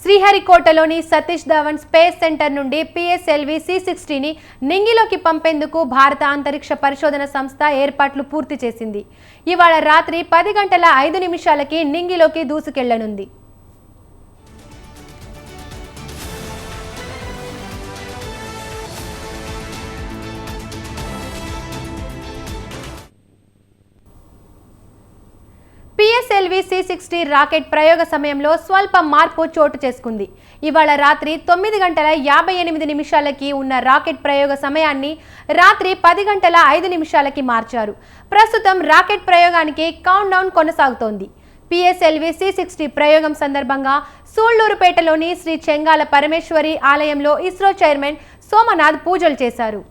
శ్రీహరికోటలోని Satish Dhawan space centre నుండి PSLV C సిక్స్టీని నింగిలోకి పంపేందుకు భారత అంతరిక్ష పరిశోధన సంస్థ ఏర్పాట్లు పూర్తి చేసింది. ఇవాళ రాత్రి పది గంటల ఐదు నిమిషాలకి నింగిలోకి దూసుకెళ్ళనుంది. పిఎస్ఎల్వి సి సిక్స్టీ రాకెట్ ప్రయోగ సమయంలో స్వల్ప మార్పు చోటు చేసుకుంది. ఇవాళ రాత్రి తొమ్మిది గంటల యాభై ఎనిమిది నిమిషాలకి ఉన్న రాకెట్ ప్రయోగ సమయాన్ని రాత్రి పది గంటల ఐదు నిమిషాలకి మార్చారు. ప్రస్తుతం రాకెట్ ప్రయోగానికి కౌంట్ డౌన్ కొనసాగుతోంది. పిఎస్ఎల్వి సి సిక్స్టీ ప్రయోగం సందర్భంగా సూళ్ళూరుపేటలోని శ్రీ చెంగాల పరమేశ్వరి ఆలయంలో ఇస్రో చైర్మన్ సోమనాథ్ పూజలు చేశారు.